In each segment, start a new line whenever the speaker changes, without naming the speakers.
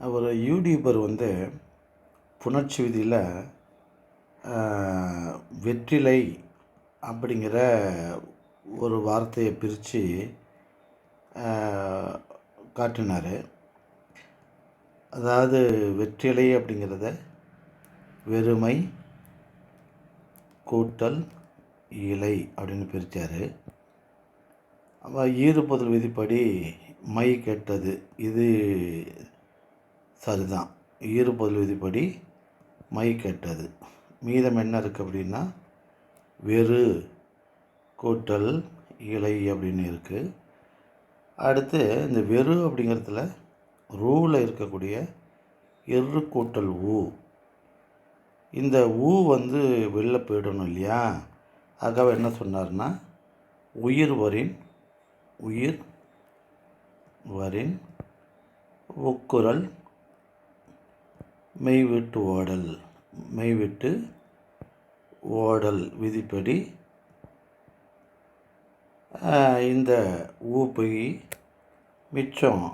ஒரு யூடியூபர் வந்து புணர்ச்சி விதியில் வெற்றிலை அப்படிங்கிற ஒரு வார்த்தையை பிரித்து காட்டினார். அதாவது வெற்றிலை அப்படிங்கிறத வெறுமை கூட்டல் இலை அப்படின்னு பிரித்தார் அப்போ ஈறுபொருள் விதிப்படி மை கெட்டது. இது சரிதான். ஈறுபொருள் விதிப்படி மை கெட்டது. மீதம் என்ன இருக்குது அப்படின்னா வெறு கூட்டல் இலை அப்படின்னு இருக்குது அடுத்து இந்த வெறு அப்படிங்கிறதுல ரூவில் இருக்கக்கூடிய எரு கூட்டல் ஊ. இந்த ஊ வந்து வெளில போயிடணும் இல்லையா? ஆகவே என்ன சொன்னார்னா உயிர் வரின் உயிர் வரின் ஒக்குரல் மெய்விட்டு ஓடல். மெய்விட்டு ஓடல் விதிப்படி இந்த ஊப்பை மிச்சம்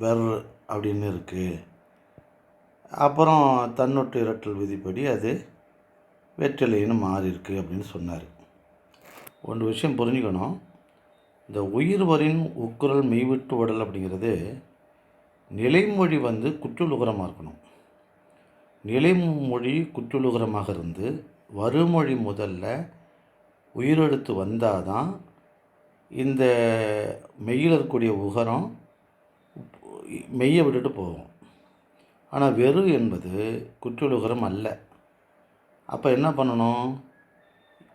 வெர் அப்படின்னு இருக்குது அப்புறம் தன்னொட்டு இரட்டல் விதிப்படி அது வெற்றிலைன்னு மாறியிருக்கு அப்படின்னு சொன்னார். ஒன்று விஷயம் புரிஞ்சுக்கணும். இந்த உயிர் வரின் உக்குரல் மெய்விட்டு உடல் அப்படிங்கிறது நிலைமொழி வந்து குற்றுலுகரமாக இருக்கணும். நிலைமொழி குற்றுலுகரமாக இருந்து வருமொழி முதல்ல உயிரெழுத்து வந்தால் தான் இந்த மெய்யில் இருக்கக்கூடிய உகரம் மெய்யை விட்டுட்டு போகும். ஆனால் வெறு என்பது குற்றுலுகரம் அல்ல. அப்போ என்ன பண்ணணும்?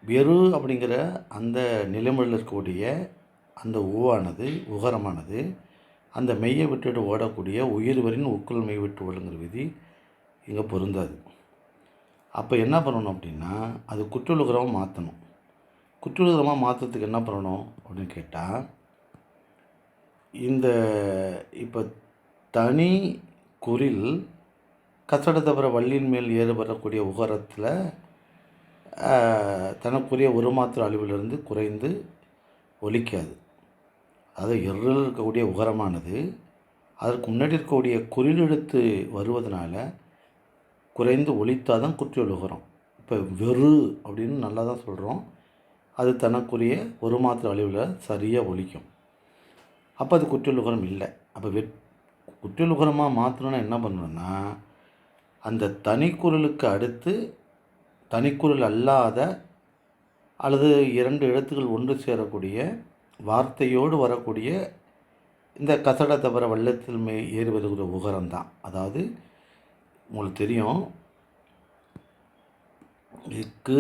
வெறு அப்படிங்கிற அந்த நிலைமொழியில் இருக்கக்கூடிய அந்த ஊவானது உகரமானது அந்த மெய்யை விட்டுட்டு ஓடக்கூடிய உயிர்வரின் உக்குள் மெய் விட்டு ஓடுங்கிற விதி இங்கே பொருந்தாது. அப்போ என்ன பண்ணணும் அப்படின்னா அது குற்றுலுகரமாக மாற்றணும் குற்றுலுகரமாக மாற்றுறதுக்கு என்ன பண்ணணும் அப்படின்னு கேட்டால் இந்த இப்போ தனி குறில் கசட தவிர வள்ளியின் மேல் ஏறுபடக்கூடிய உகரத்தில் தனக்குரிய ஒரு மாத்திர அளவிலிருந்து குறைந்து ஒலிக்காது. அது எரில் இருக்கக்கூடிய உகரமானது. அதற்கு முன்னாடி இருக்கக்கூடிய குறிலெழுத்து வருவதனால குறைந்து ஒழித்தால் தான் குற்றியல் உகரம் இப்போ வெறு அப்படின்னு நல்லா தான் சொல்கிறோம் அது தனக்குரிய ஒரு மாத்திர அழிவில் சரியாக ஒழிக்கும். அப்போ அது குற்றியலுகரம் இல்லை. அப்போ வெட் குற்றியலுகரமாக மாற்றணும்னா என்ன பண்ணணும்னா அந்த தனிக்குறளுக்கு அடுத்து தனிக்குரல் அல்லாத அல்லது இரண்டு எழுத்துக்கள் ஒன்று சேரக்கூடிய வார்த்தையோடு வரக்கூடிய இந்த கசட தவிர வள்ளத்தில் மே ஏறி வருகிற உகரம் தான். அதாவது உங்களுக்கு தெரியும். இக்கு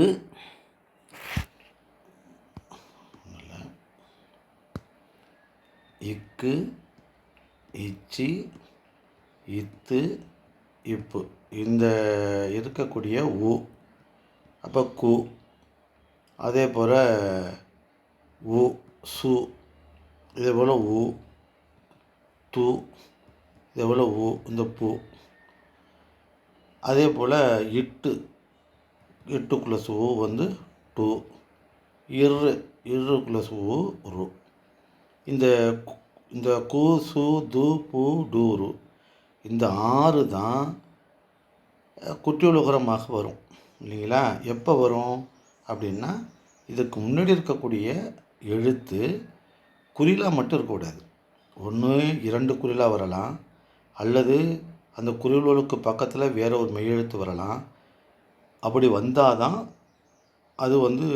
இக்கு இச்சி இத்து இப்பு. இந்த இருக்கக்கூடிய உ. அப்போ கு. அதே போல் உ சு. இதே போல் உ து. இதே போல் உ இந்த பூ. அதே போல் இட்டு இட்டு ப்ளஸ் உ வந்து டூ இரு இரு ப்ளஸ் ஊ ரு. இந்த கு- இந்த கு சு து பு டு ரு. இந்த ஆறு தான் குற்றியுலகரமாக வரும். இல்லைங்களா? எப்போ வரும்? அப்படின்னா இதுக்கு முன்னாடி இருக்கக்கூடிய எழுத்து குறிலாக மட்டும் இருக்கக்கூடாது. ஒன்று இரண்டு குறிலாக வரலாம். அல்லது அந்த குறில்களுக்கு பக்கத்தில் வேறு ஒரு மெய்யெழுத்து வரலாம். அப்படி வந்தால் தான் அது வந்து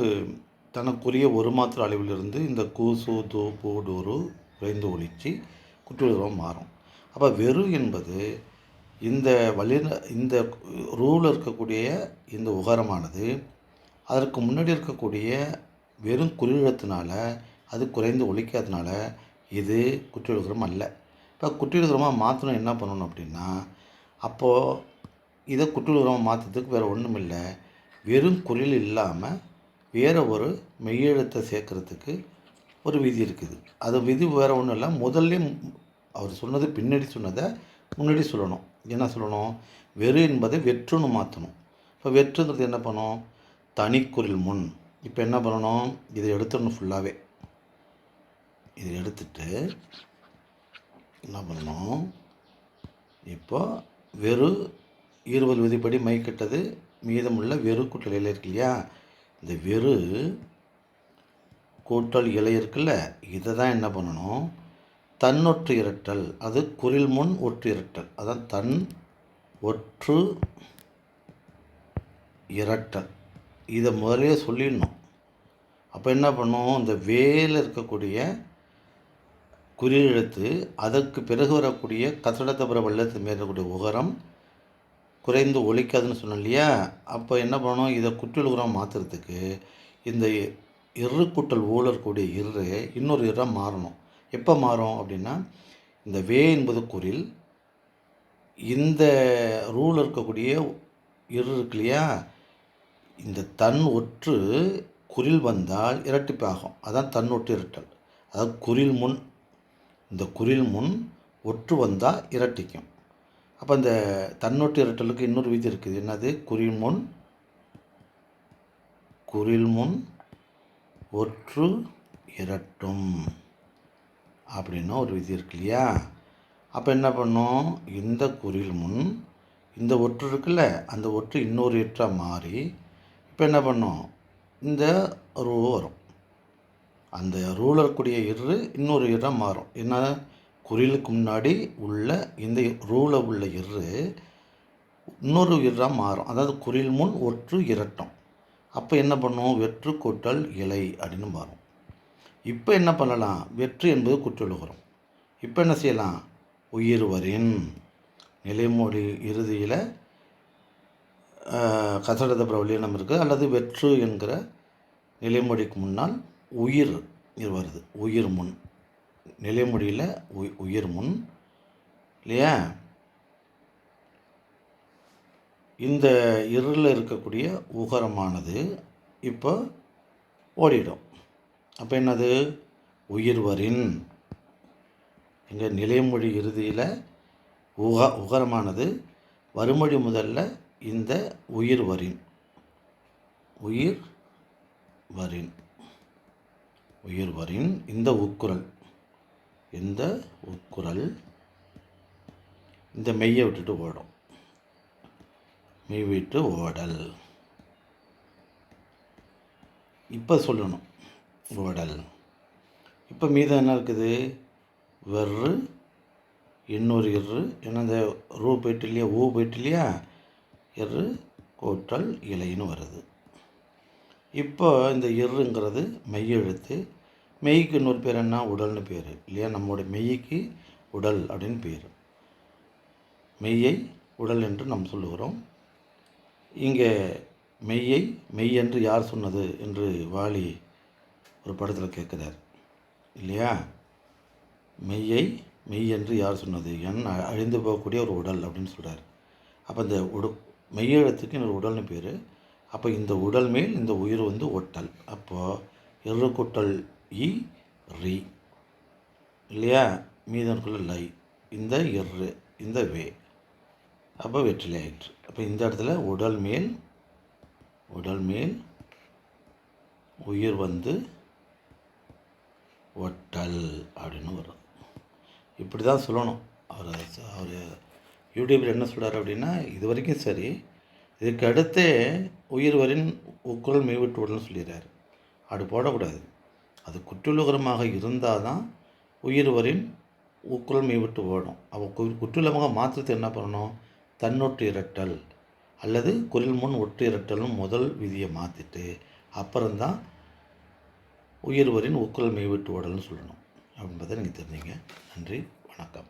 தனக்குரிய ஒரு மாத்திர அளவிலிருந்து இந்த கூசு சு து டூரு விரைந்து ஒழிச்சு குற்றுலகம் மாறும். அப்போ வெறு என்பது இந்த வழியில் இந்த ரூவில் இருக்கக்கூடிய இந்த உகரமானது அதற்கு முன்னாடி இருக்கக்கூடிய வெறும் குறியிடத்தினால அது குறைந்து ஒழிக்காதனால இது குற்றியலுகரம் அல்ல. இப்போ குற்றியலுகரமாக மாற்றணும் என்ன பண்ணணும் அப்படின்னா அப்போது இதை குற்றியலுகரமாக மாற்றுறதுக்கு வேறு ஒன்றும் இல்லை வெறும் குரில் இல்லாமல் வேறு ஒரு மெய்யெழுத்தை சேர்க்குறதுக்கு ஒரு விதி இருக்குது. அது விதி வேறு ஒன்றும் இல்லை. முதல்ல அவர் சொன்னது பின்னாடி சொன்னதை முன்னாடி சொல்லணும். என்ன சொல்லணும்? வெறு என்பதை வெற்றுன்னு மாற்றணும் இப்போ வெற்றுங்கிறது என்ன பண்ணும் தனிக்குரில் முன். இப்போ என்ன பண்ணணும்? இதை எடுத்துடணும் ஃபுல்லாகவே இதை எடுத்துட்டு என்ன பண்ணணும்? இப்போ வெறு ஈறுவல் விதிப்படி மை கெட்டது மீதமுள்ள வெறு கூட்டல் இலை இருக்கு இல்லையா? இந்த வெறு கூட்டல் இலை இருக்குல்ல இதை தான் என்ன பண்ணணும்? தன்னொற்று இரட்டல் அது குரில் முன் ஒற்று இரட்டல். அதான் தன் ஒற்று இரட்டல். இதை முதலே சொல்லிடணும். அப்போ என்ன பண்ணும் இந்த வேல இருக்கக்கூடிய குறில் எழுத்து அதற்கு பிறகு வரக்கூடிய கசடத்தபுர வல்லத்து மேற்கக்கூடிய உகரம் குறைந்து ஒழிக்காதுன்னு சொன்னோம் இல்லையா? அப்போ என்ன பண்ணணும்? இதை குற்றல் உரம் மாற்றுறதுக்கு இந்த இரு கூட்டல் ஊழற்கூடிய இரு இன்னொரு இராக மாறணும். எப்போ மாறும் அப்படின்னா இந்த வே என்பது குரில் இந்த ரூல் இருக்கக்கூடிய இரு இருக்கு இல்லையா? இந்த தன் ஒற்று குரில் வந்தால் இரட்டிப்பாகும். அதான் தன் ஒற்று இரட்டல். அதாவது குரில் முன் இந்த குரில் முன் ஒற்று வந்தால் இரட்டிக்கும். அப்போ இந்த தன்னொட்டு இரட்டலுக்கு இன்னொரு விதி இருக்குது. என்னது? குரில் முன் குரில் முன் ஒற்று இரட்டும் அப்படின்னா ஒரு விதி இருக்கு இல்லையா? அப்போ என்ன பண்ணும்? இந்த குறில் முன் இந்த ஒற்று இருக்குல்ல அந்த ஒற்று இன்னொரு எட்டாக மாறி இப்போ என்ன பண்ணும்? இந்த ரூ வரும். அந்த ரூவில் இரு இன்னொரு இராக மாறும். என்ன? குறிலுக்கு முன்னாடி உள்ள இந்த ரூவில் உள்ள இரு இன்னொரு இராக மாறும். அதாவது குறில் முன் ஒற்று இரட்டம். அப்போ என்ன பண்ணும்? வெற்று கூட்டல் இலை அப்படின்னு மாறும். இப்போ என்ன பண்ணலாம்? வெற்று என்பது குற்றொழுகிறோம் இப்போ என்ன செய்யலாம்? உயிர்வரின் நிலைமொழி இறுதியில் கசடத பிரபலியனம் இருக்குது அல்லது வெற்று என்கிற நிலைமொழிக்கு முன்னால் உயிர் வருது. உயிர் முன். நிலைமொழியில் உய் உயிர் முன். இல்லையா? இந்த இருளில் இருக்கக்கூடிய உகரமானது இப்போ ஓடிடும். அப்போ என்னது? உயிர்வரின் எங்கள் நிலைமொழி இறுதியில் உக உகரமானது வறுமொழி முதல்ல இந்த உயிர் வரின். உயிர் வரின். உயிர் வரின் இந்த உக்குரல் இந்த உக்குரல் இந்த மெய்யை விட்டுட்டு ஓடும். மெய் விட்டு ஓடல். இப்போ சொல்லணும். ஓடல். இப்போ மீதம் என்ன இருக்குது? வெறு இன்னொரு இரு ஏன்னா இந்த ரூ போயிட்டு இல்லையா? ஊ போயிட்டு இல்லையா? இரு கூட்டல் இலைன்னு வருது. இப்போ இந்த இருங்கிறது மெய்யெழுத்து மெய்க்கு இன்னொரு பேர் என்ன? உடல்னு பேர். இல்லையா? நம்மளுடைய மெய்க்கு உடல் அப்படின்னு பேர். மெய்யை உடல் என்று நாம் சொல்லுகிறோம். இங்கே மெய்யை மெய் என்று யார் சொன்னது என்று வாலி ஒரு படத்தில் கேட்குறார். இல்லையா? மெய்யை மெய் என்று யார் சொன்னது? என் அழிந்து போகக்கூடிய ஒரு உடல் அப்படின்னு சொல்கிறார் அப்போ இந்த உடு மெய்யெழுத்துக்கு இன்னொரு உடல்னு பேர். அப்போ இந்த உடல் மேல் இந்த உயிர் வந்து ஒட்டல். அப்போது எரு குட்டல் இ ரி. இல்லையா? மீதனுக்குள்ள லை. இந்த எரு இந்த வே. அப்போ வெற்றிலை ஆயிற்று. அப்போ இந்த இடத்துல உடல் மேல் உடல் மேல் உயிர் வந்து ஒட்டல் அப்படின்னு வரும். இப்படி தான் சொல்லணும். அவர் அவர் யூடியூப்பில் என்ன சொல்கிறார் அப்படின்னா இது வரைக்கும் சரி இதுக்கு அடுத்தே உயிர் வரின் உக்குரல் மெய்விட்டு விடணும்னு சொல்லிடுறாரு. அப்படி போடக்கூடாது. அது குற்றுலகரமாக இருந்தால் தான் உயிர்வரின் வரின் விட்டு மெய்விட்டு ஓடும் அவள் குற்றுலமாக மாற்றத்தை என்ன பண்ணணும்? தன்னொட்டு இரட்டல். அல்லது குரில் முன் ஒட்டு இரட்டலும் முதல் விதியை மாற்றிட்டு அப்புறம்தான் உயிர்வரின் உக்குரல் மெய்விட்டு ஓடல்னு சொல்லணும். அப்படின்றத நீங்கள் தெரிஞ்சுங்க. நன்றி. வணக்கம்.